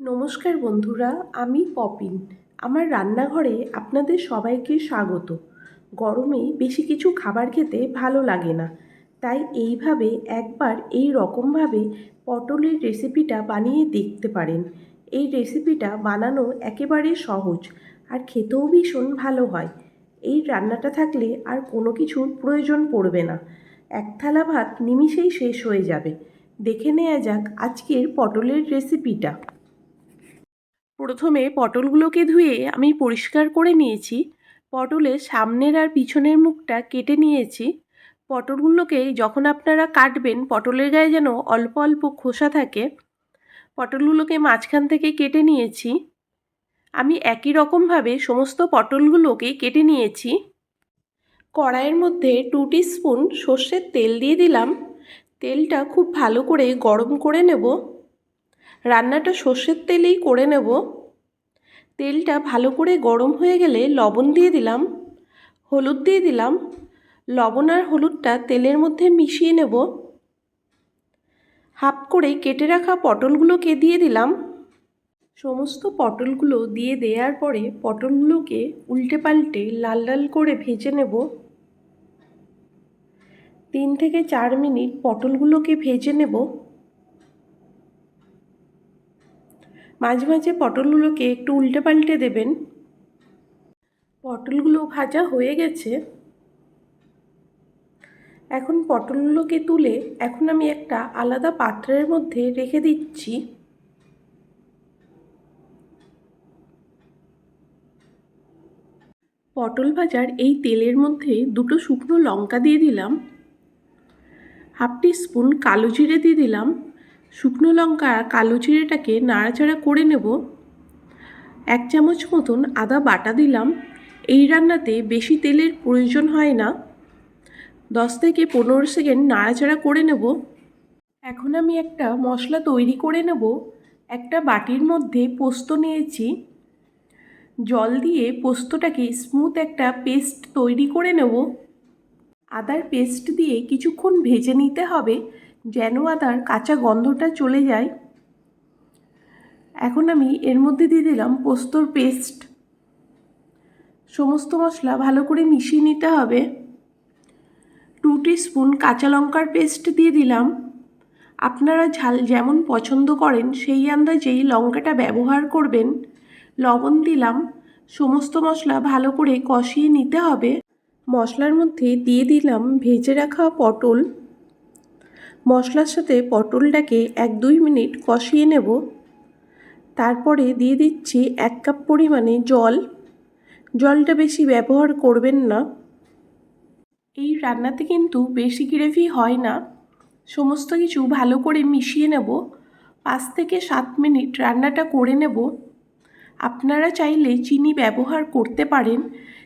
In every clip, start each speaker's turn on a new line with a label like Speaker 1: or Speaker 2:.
Speaker 1: নমস্কার বন্ধুরা, আমি পপিন। আমার রান্নাঘরে আপনাদের সবাইকে স্বাগত। গরমে বেশি কিছু খাবার খেতে ভালো লাগে না। তাই এইভাবে একবার এই রকমভাবে পটলের রেসিপিটা বানিয়ে দেখতে পারেন। এই রেসিপিটা বানানো একেবারে সহজ আর খেতেও ভীষণ ভালো হয়। এই রান্নাটা থাকলে আর কোনো কিছুর প্রয়োজন পড়বে না। এক থালা ভাত নিমিষেই শেষ হয়ে যাবে। দেখে নেওয়া যাক আজকের পটলের রেসিপিটা। প্রথমে পটলগুলোকে ধুয়ে আমি পরিষ্কার করে নিয়েছি। পটলের সামনের আর পিছনের মুখটা কেটে নিয়েছি। পটলগুলোকে যখন আপনারা কাটবেন, পটলের গায়ে যেন অল্প অল্প খোসা থাকে, পটলগুলোকে মাঝখান থেকে কেটে নিয়েছি। আমি একই রকমভাবে সমস্ত পটলগুলোকে কেটে নিয়েছি। কড়াইয়ের মধ্যে টু স্পুন সর্ষের তেল দিয়ে দিলাম। তেলটা খুব ভালো করে গরম করে নেব। রান্নাটা সর্ষের তেলেই করে নেব। তেলটা ভালো করে গরম হয়ে গেলে লবণ দিয়ে দিলাম, হলুদ দিয়ে দিলাম। লবণ আর হলুদটা তেলের মধ্যে মিশিয়ে নেব। হাফ করে কেটে রাখা পটলগুলোকে দিয়ে দিলাম। সমস্ত পটলগুলো দিয়ে দেওয়ার পরে পটলগুলোকে উল্টে পাল্টে লাল লাল করে ভেজে নেব। তিন থেকে চার মিনিট পটলগুলোকে ভেজে নেব। মাঝে মাঝে পটলগুলোকে একটু উল্টে পাল্টে দেবেন। পটলগুলো ভাজা হয়ে গেছে। এখন পটলগুলোকে তুলে এখন আমি একটা আলাদা পাত্রের মধ্যে রেখে দিচ্ছি। পটল ভাজার এই তেলের মধ্যে দুটো শুকনো লঙ্কা দিয়ে দিলাম। হাফ টি স্পুন কালো জিরে দিয়ে দিলাম। শুকনো লঙ্কা আর কালো জিরেটাকে নাড়াচাড়া করে নেব। এক চামচ মতন আদা বাটা দিলাম। এই রান্নাতে বেশি তেলের প্রয়োজন হয় না। দশ থেকে পনেরো সেকেন্ড নাড়াচাড়া করে নেব। এখন আমি একটা মশলা তৈরি করে নেব। একটা বাটির মধ্যে পোস্ত নিয়েছি। জল দিয়ে পোস্তটাকে স্মুথ একটা পেস্ট তৈরি করে নেব। আদার পেস্ট দিয়ে কিছুক্ষণ ভেজে নিতে হবে। যেন আদার কাঁচা গন্ধটা চলে যায়। এখন আমি এর মধ্যে দিয়ে দিলাম পোস্তর পেস্ট। সমস্ত মশলা ভালো করে মিশিয়ে নিতে হবে। টু স্পুন কাঁচা লঙ্কার পেস্ট দিয়ে দিলাম। আপনারা ঝাল যেমন পছন্দ করেন সেই আন্দাজেই লঙ্কাটা ব্যবহার করবেন। লবণ দিলাম। সমস্ত মশলা ভালো করে কষিয়ে নিতে হবে। মশলার মধ্যে দিয়ে দিলাম ভেজে রাখা পটল। মশলার সাথে পটলটাকে এক দুই মিনিট কষিয়ে নেব। তারপরে দিয়ে দিচ্ছি এক কাপ পরিমাণে জল। জলটা বেশি ব্যবহার করবেন না। এই রান্নাতে কিন্তু বেশি গ্রেভি হয় না। সমস্ত কিছু ভালো করে মিশিয়ে নেব। পাঁচ থেকে সাত মিনিট রান্নাটা করে নেব। আপনারা চাইলে চিনি ব্যবহার করতে পারেন।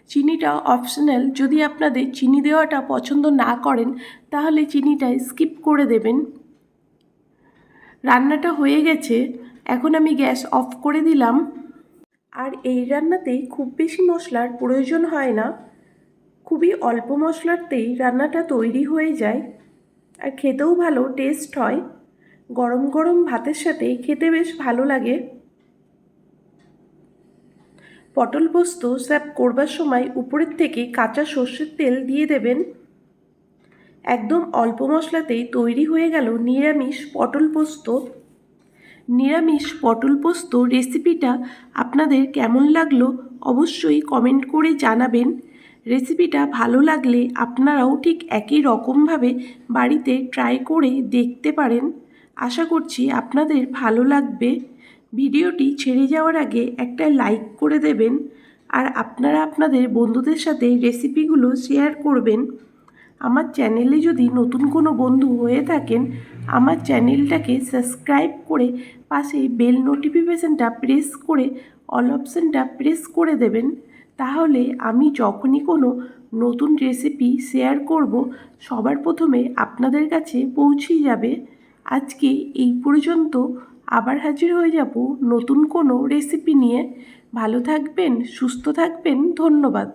Speaker 1: চিনিটা অপশনাল যদি আপনাদের চিনি দেওয়াটা পছন্দ না করেন, তাহলে চিনিটা স্কিপ করে দেবেন। রান্নাটা হয়ে গেছে। এখন আমি গ্যাস অফ করে দিলাম। আর এই রান্নাতে খুব বেশি মশলার প্রয়োজন হয় না। খুবই অল্প মশলাতেই রান্নাটা তৈরি হয়ে যায়। আর খেতেও ভালো টেস্ট হয়। গরম গরম ভাতের সাথে খেতে বেশ ভালো লাগে। পটল পোস্ত স্যাপ করবার সময় উপরের থেকে কাঁচা সর্ষের তেল দিয়ে দেবেন। একদম অল্প মশলাতেই তৈরি হয়ে গেল নিরামিষ পটল পোস্ত। নিরামিষ পটল পোস্ত রেসিপিটা আপনাদের কেমন লাগল অবশ্যই কমেন্ট করে জানাবেন। রেসিপিটা ভালো লাগলে আপনারাও ঠিক একই রকমভাবে বাড়িতে ট্রাই করে দেখতে পারেন। আশা করছি আপনাদের ভালো লাগবে। ভিডিওটি ছেড়ে যাওয়ার আগে একটা লাইক করে দেবেন আর আপনারা আপনাদের বন্ধুদের সাথে রেসিপিগুলো শেয়ার করবেন। আমার চ্যানেলে যদি নতুন কোনো বন্ধু হয়ে থাকেন, আমার চ্যানেলটাকে সাবস্ক্রাইব করে পাশে বেল নোটিফিকেশানটা প্রেস করে, অল অপশানটা প্রেস করে দেবেন। তাহলে আমি যখনই কোনো নতুন রেসিপি শেয়ার করব, সবার প্রথমে আপনাদের কাছে পৌঁছে যাবে। আজকে এই পর্যন্ত। আবার হাজির হয়ে যাব নতুন কোনো রেসিপি নিয়ে। ভালো থাকবেন সুস্থ থাকবেন ধন্যবাদ।